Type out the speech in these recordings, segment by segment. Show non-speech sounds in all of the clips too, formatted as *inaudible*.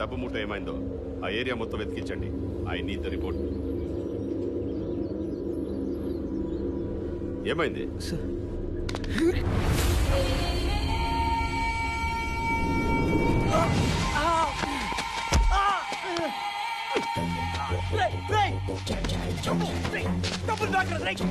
డబ్బు మూట ఏమైందో ఆ ఏరియా మొత్తం వెతికించండి. I need the report. ఏమైంది? సార్. కళ్ళకి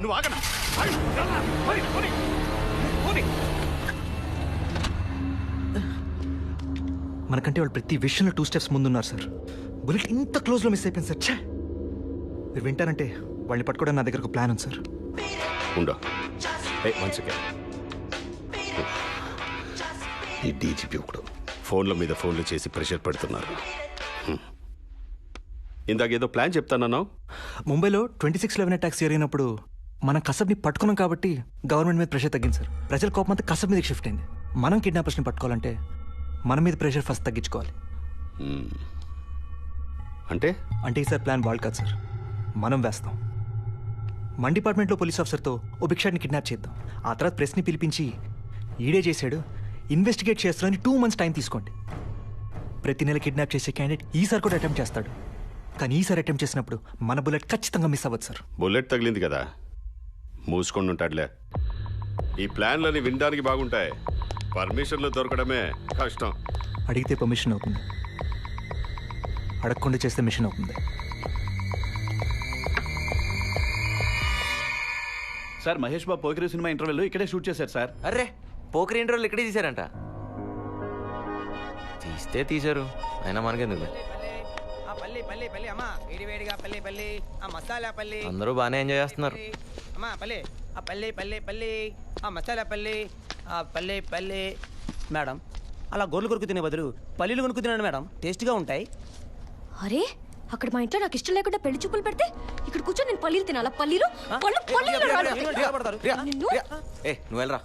నువ్వు ఆగనా మనకంటే వాళ్ళు ప్రతి విషయంలో టూ స్టెప్స్ ముందున్నారు సార్ బుల్లెట్ ఇంత క్లోజ్లో మిస్ అయిపోయింది సార్ ఛే! మీరు వింటారంటే వాళ్ళని పట్టుకోవడానికి నా దగ్గర ఒక ప్లాన్ ఉంది సార్ ఉండో. ఏ వన్ సెకండ్ ఈ డీజీపీ ఒకడు. ఫోన్ల మీద ఫోన్లు చేసి ప్రెషర్ పెడుతున్నారు. ఇందాక ఏదో ప్లాన్ చెప్తానన్నావు? ముంబైలో ట్వంటీ సిక్స్ లెవెన్ అటాక్స్ జరిగినప్పుడు మనం కసబ్ని పట్టుకున్నాం కాబట్టి గవర్నమెంట్ మీద ప్రెషర్ తగ్గింది సార్. ప్రజల కోపం అంతా కసబ్ మీదకి షిఫ్ట్ అయింది. మనం కిడ్నాపర్స్ని పట్టుకోవాలంటే మన మీద ప్రెషర్ ఫస్ట్ తగ్గించుకోవాలి. అంటే? అంటే ఈసారి ప్లాన్ వాళ్ళు కాదు సార్. మనం వేస్తాం. మన డిపార్ట్మెంట్లో పోలీస్ ఆఫీసర్తో ఓ భిక్షాడిని కిడ్నాప్ చేద్దాం. ఆ తర్వాత ప్రెస్ని పిలిపించి ఈడే చేశాడు. ఇన్వెస్టిగేట్ చేస్తారని టూ మంత్స్ టైం తీసుకోండి. ప్రతి నెల కిడ్నాప్ చేసే క్యాండిడేట్ ఈసారి కూడా అటెంప్ట్ చేస్తాడు. కానీ ఈసారి అటెంప్ట్ చేసినప్పుడు మన బుల్లెట్ ఖచ్చితంగా మిస్ అవ్వదు సార్. బుల్లెట్ తగిలింది కదా. మూసుకొని ఉంటాడులే ఈ ప్లాన్లని వినడానికి బాగుంటాయి. పర్మిషన్లు దొరకడమే కష్టం. అడిగితే పర్మిషన్ అవుతుంది. అడగకుండా చేస్తే మిషన్ అవుతుంది. Sir Mahesh Babu Pokiri cinema interval ఇక్కడే షూట్ చేశారు సార్. అర్రే పోకరి ఇంటర్వ్యూలు ఇక్కడే తీశారంట. తీస్తే తీశారు అయినా మనకెందుకు ఆ పల్లి పల్లి పల్లి అమ్మా. వేడి వేడిగా పల్లి పల్లి. ఆ మసాలా పల్లి. అందరూ బాగానే ఎంజాయ్ చేస్తున్నారు. అమ్మా పల్లి. ఆ పల్లి పల్లి పల్లి. ఆ మసాలా పల్లి. ఆ పల్లి పల్లి. మేడం అలా గోర్లు కొరుకు తినే బదులు పల్లీలు కొనుక్కు తినండి మేడం. టేస్ట్గా ఉంటాయి. అరే అక్కడ మా ఇంట్లో నాకు ఇష్టం లేకుండా పెళ్ళి చూపులు పెడితే ఇక్కడ కూర్చొని నేను పల్లీలు తినాలా? పల్లీలు? పళ్ళు పల్లీలు రాడు. నిన్ను? ఏ నువ్వు వెళ్ళరా.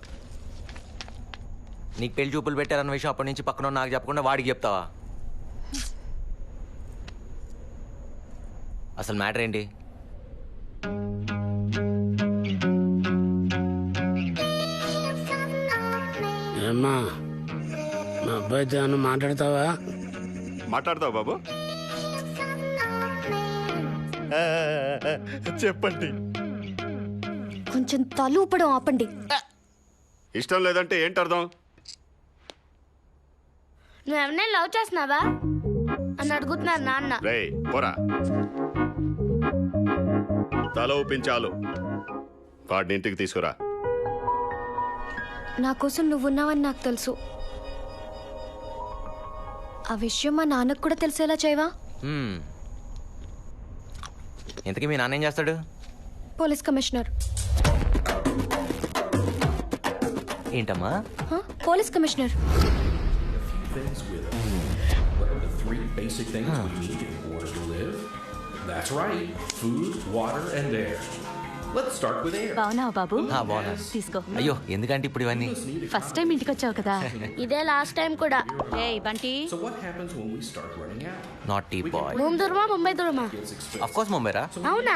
నీకు పెళ్ళి చూపులు పెట్టారన్న విషయం అప్పటి నుంచి పక్కన ఉన్న నాకు చెప్పకుండా వాడికి చెప్తావా? అసలు మ్యాటర్ ఏంటి? ఏమ్మా మా అబ్బాయితో ఏమన్నా మాట్లాడతావా? మాట్లాడతావు బాబు? చెప్పండి. కొంచెం తల ఊపడం ఆపండి. ఇష్టం లేదంటే ఏంటి అర్థం నువ్వెవరిని లవ్ చేస్తున్నావా? అని అడుగుతున్నారు నాన్న. రే పోరా. తల ఊపించాలు వాడిని ఇంటికి తీసుకురా. నా కోసం నువ్వున్నావని నాకు తెలుసు. ఆ విషయం మా నాన్నకు కూడా తెలిసేలా చేయవా? హ్మ్. ఇంతకీ మీ నాన్న ఏం చేస్తాడు? Police commissioner. ఏంటమ్మా? హ? Police commissioner. Three basic things we need in order to live. That's right food, water, and air. Let's start with air. బాగున్నావా బాబు? బాగున్నా తీసుకో. అయ్యో ఎందుకంటే ఇప్పుడు ఇవన్నీ? ఫస్ట్ టైం ఇంటికి వచ్చావు కదా. ఇదే లాస్ట్ టైం కూడా. ఏ Bunty. So, what happens when we start running out? Naughty boy భూమి దూరమా ముంబై దూరమా అఫ్ కోర్స్ ముంబై రా అవునా.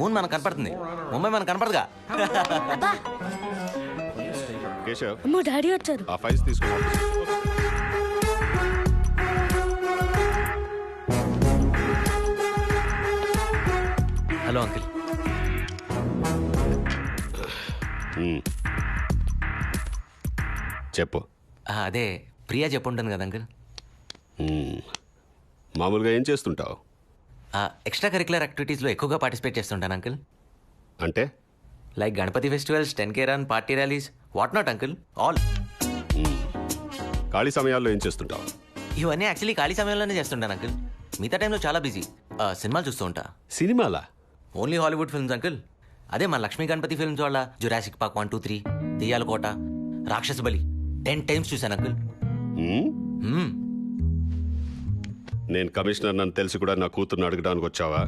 మూన్ మనకు కనపడుతుంది. ముంబై మనకు కనపడదుగా. అబ్బా. కేశవ్. అమ్మో డాడీ వచ్చారు. ఆ ఫైల్స్ తీసుకురా హలో అంకిల్ ఉమ్. చెప్పు. అదే ప్రియా చెప్పుంటుంది కదా అంకిల్? ఉమ్. మామూలుగా ఏం చేస్తుంటావు? ఎక్స్ట్రా కరికులర్ యాక్టివిటీస్లో ఎక్కువగా పార్టిసిపేట్ చేస్తుంటాను అంకిల్. అంటే? Like Ganapati festivals ten K run party rallies what not uncle? All ఖాళీ సమయాల్లో ఏం చేస్తుంటావు? ఇవన్నీ యాక్చువల్లీ ఖాళీ సమయంలోనే చేస్తుంటాను అంకిల్. మిగతా టైంలో చాలా బిజీ సినిమాలు చూస్తూ ఉంటా. సినిమాలా? Only Hollywood films uncle. అదే మన లక్ష్మీ గణపతి ఫిల్మ్స్ వాళ్ళ Jurassic Park one two three కోట రాక్షస బలి. టెన్ టైమ్స్ చూశాను అంకుల్. నేను కమిషనర్ నన్ను తెలిసి కూడా నా కూతుర్ని అడగడానికి వచ్చావా?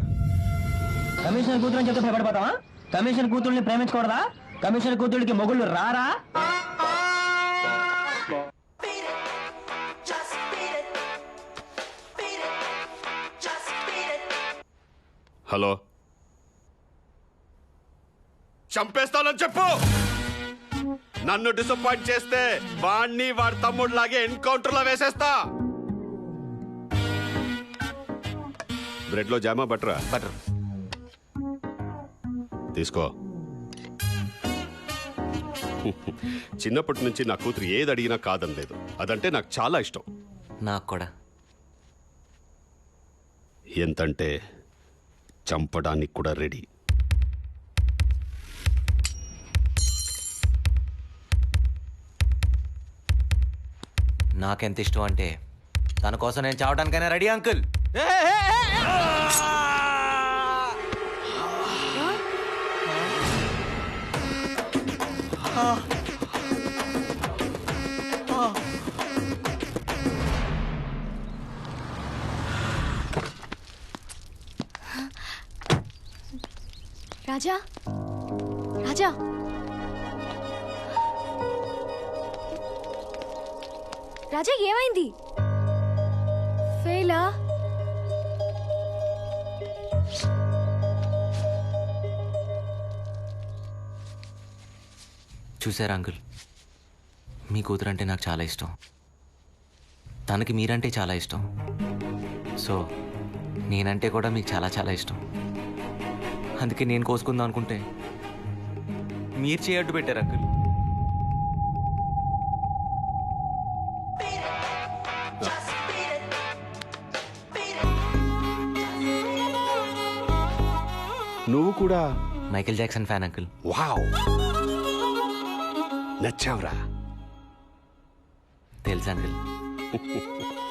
కమిషనర్ కూతురు చెప్తే భయపడిపోతావా కమిషనర్ కూతుర్ని ప్రేమించకూడదా? కమిషనర్ కూతురికి మొగుళ్ళు రారా? హలో. చంపేస్తానని చెప్పు. నన్ను డిసప్పాయింట్ చేస్తే వాణ్ణి వాడి తమ్ముడిలాగే ఎన్కౌంటర్లో వేసేస్తా. బ్రెడ్లో జామా బట్టరా బటర్. తీసుకో. చిన్నప్పటి నుంచి నా కూతురు ఏది అడిగినా కాదనలేదు అదంటే నాకు చాలా ఇష్టం. నాకు కూడా. ఎంతంటే చంపడానికి కూడా రెడీ. నాకెంత ఇష్టం అంటే తన కోసం నేను చావడానికైనా రెడీ అంకుల్. రాజా? రాజా? రాజా ఏమైంది? ఫెయిలా? చూసారా అంకుల్? మీ కూతురు అంటే నాకు చాలా ఇష్టం. తనకి మీరంటే చాలా ఇష్టం. సో నేనంటే కూడా మీకు చాలా చాలా ఇష్టం. అందుకే నేను కోసుకుందాం అనుకుంటే మీరు చేయట్టు పెట్టారు అంకుల్. నువ్వు కూడా? Michael Jackson fan uncle. Wow. నచ్చావురా. తెలుసు అంకుల్. *laughs*